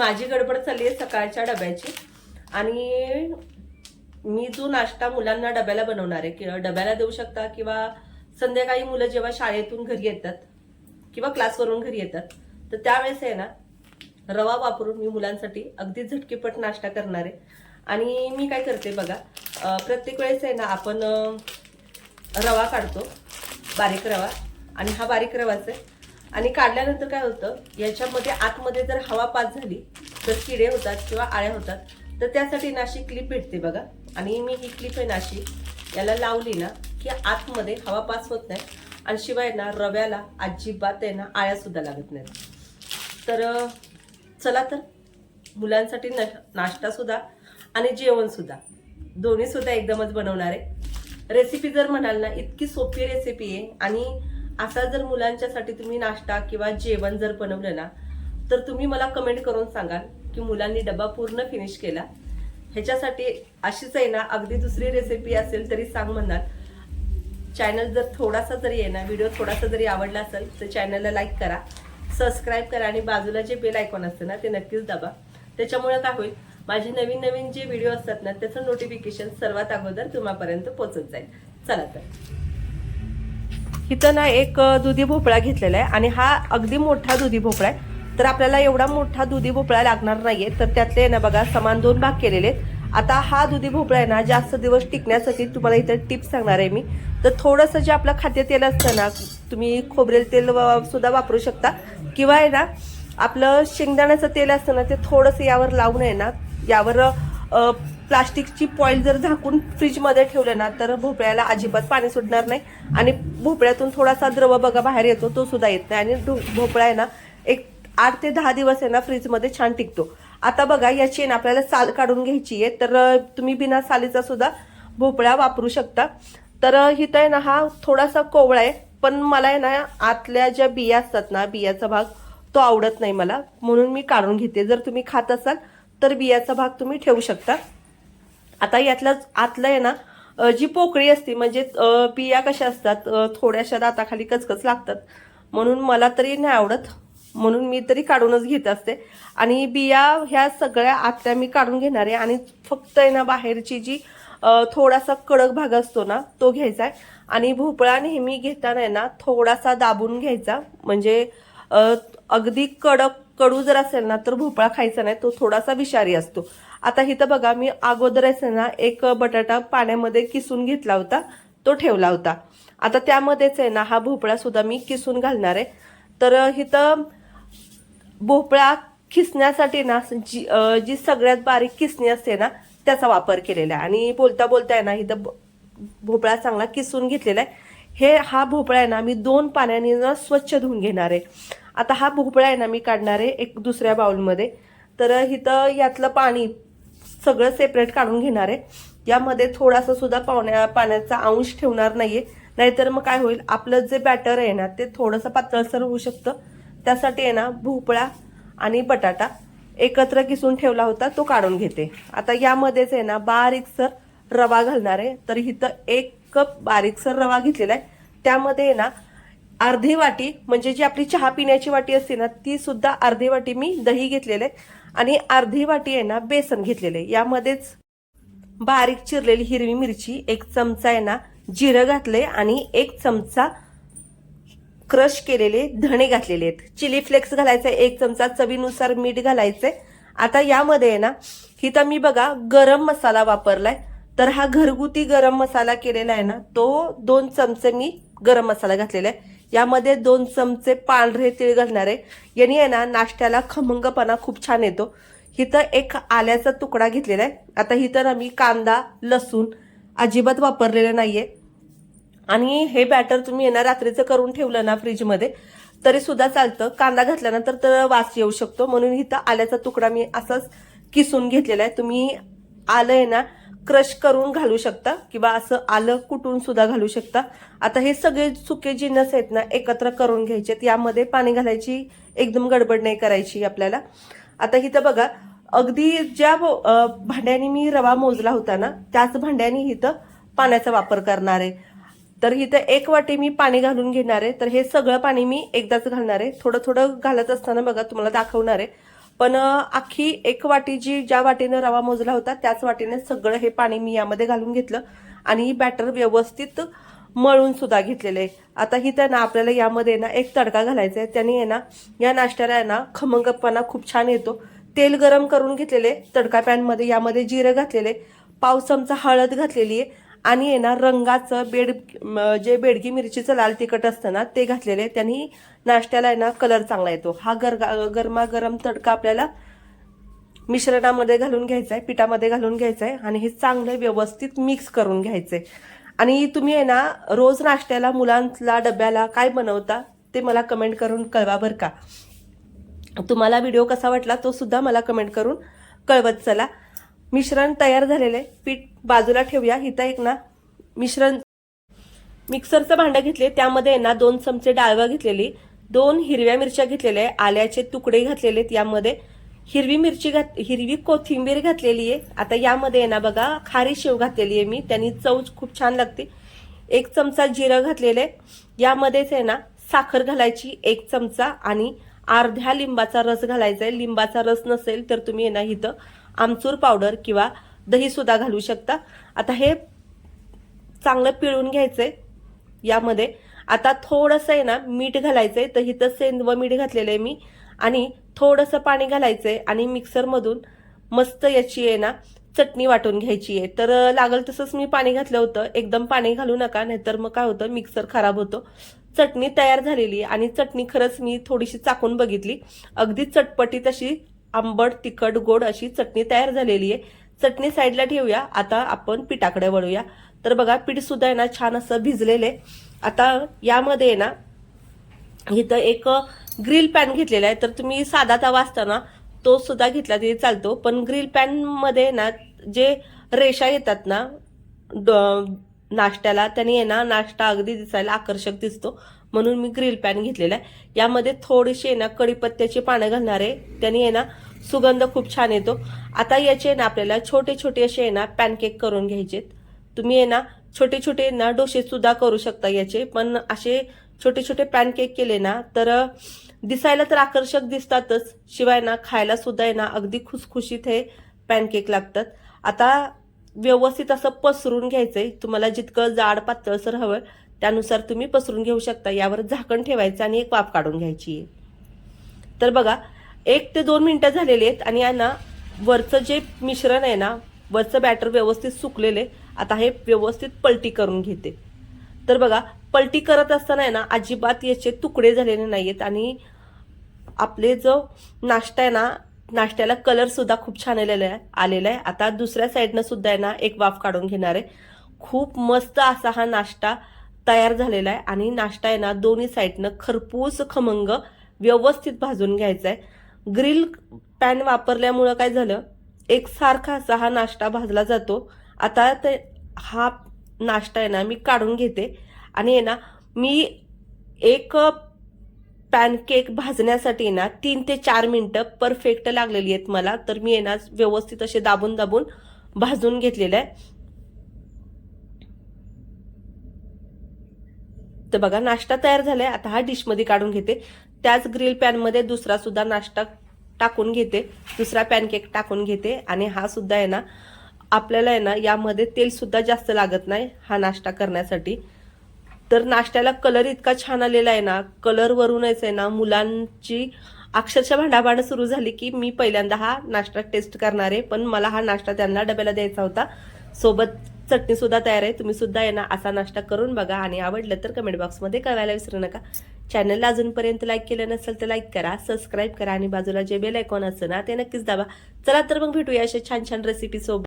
माझी गडबड चालली आहे सकाळच्या डब्याची. आणि मी जो नाश्ता मुलांना डब्याला बनवणार आहे किंवा डब्याला देऊ शकता किंवा संध्याकाळी मुलं जेव्हा शाळेतून घरी येतात किंवा क्लासवरून घरी येतात तर त्यावेळेस आहे ना रवा वापरून मी मुलांसाठी अगदी झटकीपट नाश्ता करणार आहे. आणि मी काय करते बघा प्रत्येक वेळेस आहे ना आपण रवा काढतो बारीक रवा. आणि हा बारीक रवाच आहे आणि काढल्यानंतर काय होतं याच्यामध्ये आतमध्ये जर हवा पास झाली तर किडे होतात किंवा आळ्या होतात तर त्यासाठी नाशिक क्लिप भेटते बघा. आणि मी ही क्लिप आहे नाशिक याला लावली ना की आतमध्ये हवा पास होत नाही. आणि शिवाय ना रव्याला अजिबात आहे ना आळ्यासुद्धा लागत नाहीत. तर चला तर मुलांसाठी न नाश्तासुद्धा आणि जेवणसुद्धा दोन्हीसुद्धा एकदमच बनवणार आहे. रेसिपी जर म्हणाल ना इतकी सोपी रेसिपी आहे. आणि असा जर मुलांच्यासाठी तुम्ही नाश्ता किंवा जेवण जर बनवलं ना तर तुम्ही मला कमेंट करून सांगाल की मुलांनी डबा पूर्ण फिनिश केला. ह्याच्यासाठी अशीच आहे ना अगदी दुसरी रेसिपी असेल तरी सांग म्हणाल. चॅनल जर थोडासा जरी आहे ना व्हिडिओ थोडासा जरी आवडला असेल तर चॅनलला लाईक करा. सबस्क्राईब करा आणि बाजूला जे बेल आयकॉन असतं ना ते नक्कीच दाबा. त्याच्यामुळे काय होईल माझे नवीन नवीन जे व्हिडिओ असतात ना त्याचं नोटिफिकेशन सर्वात अगोदर तुम्हापर्यंत पोहोचत जाईल. चला तर. इथं ना एक दुधी भोपळा घेतलेला आहे आणि हा अगदी मोठा दुधी भोपळा आहे. तर आपल्याला एवढा मोठा दुधी भोपळा लागणार नाहीये तर त्यातले ना बघा समान दोन भाग केलेले आहेत. आता हा दुधी भोपळा आहे ना जास्त दिवस टिकण्यासाठी तुम्हाला इथं टिप्स सांगणार आहे मी. तर थोडंसं जे आपलं खाद्यतेल असतं ना तुम्ही खोबरेल तेल सुद्धा वापरू शकता. किंवा आहे ना आपलं शेंगदाण्याचं तेल असतं ना ते थोडंसं यावर लावून आहे ना. यावर प्लास्टिकची पॉईल जर झाकून फ्रीजमध्ये ठेवलं ना तर भोपळ्याला अजिबात पाणी सुटणार नाही. आणि भोपळ्यातून थोडासा द्रव बघा बाहेर येतो तो सुद्धा येत नाही. आणि ढो- भोपळा आहे ना एक आठ ते दहा दिवस आहे ना फ्रीजमध्ये छान टिकतो. आता बघा याची ना आपल्याला साल काढून घ्यायची आहे. तर तुम्ही बिना सालीचा सुद्धा भोपळा वापरू शकता. तर हिथं आहे ना हा थोडासा कोवळा आहे. पण मला आहे ना आतल्या ज्या बिया असतात ना बियाचा भाग तो आवडत नाही मला. म्हणून मी काढून घेते. जर तुम्ही खात असाल तर बियाचा भाग तुम्ही ठेवू शकता. आता यातलं आतलं आहे ना जी पोकळी असते म्हणजे बिया कशा असतात थोड्याशा दाताखाली कचकच लागतात. म्हणून मला तरी नाही आवडत. म्हणून मी तरी काढूनच घेत असते. आणि बिया ह्या सगळ्या आत्या मी काढून घेणार आहे. आणि फक्त आहे ना बाहेरची जी थोडासा कडक भाग असतो ना तो घ्यायचा आहे. आणि भोपळा नेहमी घेताना आहे ना थोडासा दाबून घ्यायचा. म्हणजे अगदी कडक कडू जर असेल ना तर भोपळा खायचा नाही. तो थोडासा विषारी असतो. आता इथं बघा मी अगोदरच आहे ना एक बटाटा पाण्यामध्ये किसून घेतला होता तो ठेवला होता. आता त्यामध्येच आहे ना हा भोपळा सुद्धा मी किसून घालणार आहे. तर इथं भोपळा खिसण्यासाठी ना जी जी सगळ्यात बारीक किसणी असते ना त्याचा वापर केलेला आहे. आणि बोलता बोलता आहे ना इथं भोपळा चांगला किसून घेतलेला आहे. हे हा भोपळा आहे ना मी दोन पाण्याने ना स्वच्छ धुवून घेणार आहे. आता हा भोपळा आहे ना मी काढणार आहे एक दुसऱ्या बाउलमध्ये. तर इथं यातलं पाणी सगळं सेपरेट काढून घेणार आहे. यामध्ये थोडासा सुद्धा पावण्या पाण्याचा अंश ठेवणार नाहीये. नाहीतर मग काय होईल? आपलं जे बॅटर आहे ना ते थोडंसं पातळसर होऊ शकतं. त्यासाठी आहे ना भोपळा आणि बटाटा एकत्र किसून ठेवला होता तो काढून घेते. आता यामध्येच आहे ना बारीकसर रवा घालणार आहे. तर इथं एक कप बारीकसर रवा घेतलेला आहे. त्यामध्ये आहे ना अर्धी वाटी म्हणजे जी आपली चहा पिण्याची वाटी असते ना ती सुद्धा अर्धी वाटी मी दही घेतलेलं आहे. आणि अर्धी वाटी आहे ना बेसन घेतलेलं. आहे यामध्येच बारीक चिरलेली हिरवी मिरची एक चमचा आहे ना जिरं घातलंय आणि एक चमचा क्रश केलेले धणे घातलेले आहेत. चिली फ्लेक्स घालायचा एक चमचा चवीनुसार मीठ घालायचंय. आता यामध्ये आहे ना हिथं मी बघा गरम मसाला वापरलाय. तर हा घरगुती गरम मसाला केलेला आहे ना तो दोन चमचे मी गरम मसाला घातलेला आहे. यामध्ये दोन चमचे पांढरे तीळ घालणार आहे. यांनी आहे ना नाश्त्याला खमंगपणा खूप छान येतो. हिथं एक आल्याचा तुकडा घेतलेला आहे. आता हिथं ना मी कांदा लसूण अजिबात वापरलेलं नाहीये. आणि हे बॅटर तुम्ही येणार रात्रीचं करून ठेवलं ना फ्रीजमध्ये तरी सुद्धा चालतं. कांदा घातल्यानंतर तर वास येऊ शकतो. म्हणून इथं आल्याचा तुकडा मी असाच किसून घेतलेला आहे. तुम्ही आलं आहे ना क्रश करून घालू शकता किंवा असं आलं कुटून सुद्धा घालू शकता. आता हे सगळे सुके जिन्नस आहेत ना एकत्र करून घ्यायचे यामध्ये पाणी घालायची एकदम गडबड नाही करायची आपल्याला. आता इथं बघा अगदी ज्या भांड्याने मी रवा मोजला होता ना त्याच भांड्याने इथं पाण्याचा वापर करणार आहे. तर इथं एक वाटी मी पाणी घालून घेणार आहे. तर हे सगळं पाणी मी एकदाच घालणार आहे. थोडं थोडं घालत असताना बघा तुम्हाला दाखवणार आहे. पण अख्खी एक वाटी जी ज्या वाटीनं रवा मोजला होता त्याच वाटीने सगळं हे पाणी मी यामध्ये घालून घेतलं आणि बॅटर व्यवस्थित मळून सुद्धा घेतलेले. आहे आता ही ना आपल्याला यामध्ये ना एक तडका घालायचा आहे त्याने आहे ना या नाश्त्याला आहे ना खमंगपणा खूप छान येतो. तेल गरम करून घेतलेले तडका पॅनमध्ये यामध्ये जिरं घातलेले पाव चमचा हळद घातलेली आहे आणि आहे ना रंगाचं बेड जे बेडगी मिरचीचं लाल तिखट असतं ना ते घातलेले त्यांनी नाश्त्याला आहे ना कलर चांगला येतो. हा गरगा गरमागरम तडका आपल्याला मिश्रणामध्ये घालून घ्यायचा आहे पिठामध्ये घालून घ्यायचं आहे आणि हे चांगलं व्यवस्थित मिक्स करून घ्यायचं आहे आणि तुम्ही आहे ना रोज नाश्त्याला मुलांना डब्याला काय बनवता ते मला कमेंट करून कळवा बरं का. तुम्हाला व्हिडिओ कसा वाटला तो सुद्धा मला कमेंट करून कळवत चला. मिश्रण तयार झालेले. पीठ बाजूला ठेवूया. इथं एक ना मिश्रण मिक्सरचं भांडं घेतले. त्यामध्ये आहे ना दोन चमचे डाळवा घेतलेली. दोन हिरव्या मिरच्या घेतलेल्या. आहे आल्याचे तुकडे घातलेले. आहेत यामध्ये हिरवी मिरची घात हिरवी कोथिंबीर घातलेली आहे. आता यामध्ये आहे ना बघा खारी शेव घातलेली आहे मी. त्यांनी चव खूप छान लागते. एक चमचा जिरं घातलेले. यामध्येच आहे ना साखर घालायची एक चमचा आणि अर्ध्या लिंबाचा रस घालायचा आहे. लिंबाचा रस नसेल तर तुम्ही ना इथं आमचूर पावडर किंवा दही सुद्धा घालू शकता. आता हे चांगलं पिळून घ्यायचंय यामध्ये. आता थोडंसं आहे ना मीठ घालायचंय. तर इथं सेंदव मीठ घातलेलं आहे मी. आणि थोडंसं पाणी घालायचंय आणि मिक्सरमधून मस्त याची आहे ना चटणी वाटून घ्यायची आहे. तर लागल तसंच मी पाणी घातलं होतं. एकदम पाणी घालू नका नाहीतर मग काय होतं मिक्सर खराब होतो. चटणी तयार झालेली आणि चटणी खरंच मी थोडीशी चाकून बघितली. अगदी चटपटीत अशी आंबट तिखट गोड अशी चटणी तयार झालेली आहे. चटणी साईडला ठेवूया. आता आपण पिठाकडे वळूया. तर बघा पीठ सुद्धा आहे ना छान असं भिजलेलं आहे. आता यामध्ये आहे ना इथं एक ग्रिल पॅन घेतलेला आहे. तर तुम्ही साधा तवा असताना तो सुद्धा घेतला तरी चालतो. पण ग्रिल पॅनमध्ये ना जे रेषा येतात ना ड- नाश्त्याला त्याने आहे ना नाश्ता अगदी दिसायला आकर्षक दिसतो. म्हणून मी ग्रिल पॅन घेतलेला आहे. यामध्ये थोडीशी आहे ना कढीपत्त्याची पानं घालणार आहे. त्याने आहे ना सुगंध खूप छान येतो. आता याचे आहे ना आपल्याला छोटे छोटे असे आहे ना पॅनकेक करून घ्यायचेत. तुम्ही आहे ना छोटे छोटे ना डोसे सुद्धा करू शकता याचे. पण असे छोटे छोटे पॅनकेक केले ना तर दिसायला तर आकर्षक दिसतातच. शिवाय ना खायला सुद्धा आहे ना अगदी खुसखुशीत हे पॅनकेक लागतात. आता व्यवस्थित असं पसरून घ्यायचंय. तुम्हाला जितकं जाड पातळसर हवं त्यानुसार तुम्ही पसरून घेऊ शकता. यावर झाकण ठेवायचं आणि एक वाफ काढून घ्यायची आहे. तर बघा एक ते दोन मिनटं झालेली आहेत आणि आहे ना वरचं जे मिश्रण आहे ना वरचं बॅटर व्यवस्थित सुकलेले आता हे व्यवस्थित पलटी करून घेते. तर बघा पलटी करत असताना आहे ना अजिबात याचे तुकडे झालेले नाहीयेत आणि आपले जो नाश्ता आहे ना नाश्त्याला कलर सुद्धा खूप छान आलेला आहे आलेला आहे. आता दुसऱ्या साईडनं सुद्धा आहे ना एक वाफ काढून घेणार आहे. खूप मस्त असा हा नाश्ता तयार झालेला आहे आणि नाश्ता आहे ना दोन्ही साईडनं खरपूस खमंग व्यवस्थित भाजून घ्यायचा आहे ग्रिल पॅन वापरल्यामुळं काय झालं एकसारखा असा हा नाश्ता भाजला जातो. आता ते हा नाश्ता आहे ना मी काढून घेते. आणि आहे ना मी एक पॅनकेक भाजण्यासाठी ना तीन ते चार मिनटं परफेक्ट लागलेली आहेत मला. तर मी आहे ना व्यवस्थित असे दाबून दाबून भाजून घेतलेलं आहे. तर बघा नाश्ता तयार झालाय. आता हा डिशमध्ये काढून घेते. त्याच ग्रिल पॅनमध्ये दुसरा सुद्धा नाश्ता टाकून घेते. दुसरा पॅनकेक टाकून घेते. आणि हा सुद्धा आहे ना आपल्याला आहे ना यामध्ये तेल सुद्धा जास्त लागत नाही हा नाश्ता करण्यासाठी. तर नाश्त्याला कलर इतका छान आलेला आहे ना कलर वरूनच आहे ना मुलांची अक्षरशः भांडाभांड सुरू झाली की मी पहिल्यांदा हा नाश्ता टेस्ट करणार आहे. पण मला हा नाश्ता त्यांना डब्याला द्यायचा होता. सोबत चटणी सुद्धा तयार आहे. तुम्ही सुद्धा आहे ना असा नाश्ता करून बघा आणि आवडलं तर कमेंट बॉक्समध्ये कळवायला विसरू नका. चॅनलला अजूनपर्यंत लाईक केलं नसेल तर लाईक करा सबस्क्राईब करा आणि बाजूला जे बेल आयकॉन असतं ना ते नक्कीच दाबा. चला तर मग भेटूया अशा छान छान रेसिपी सोबत.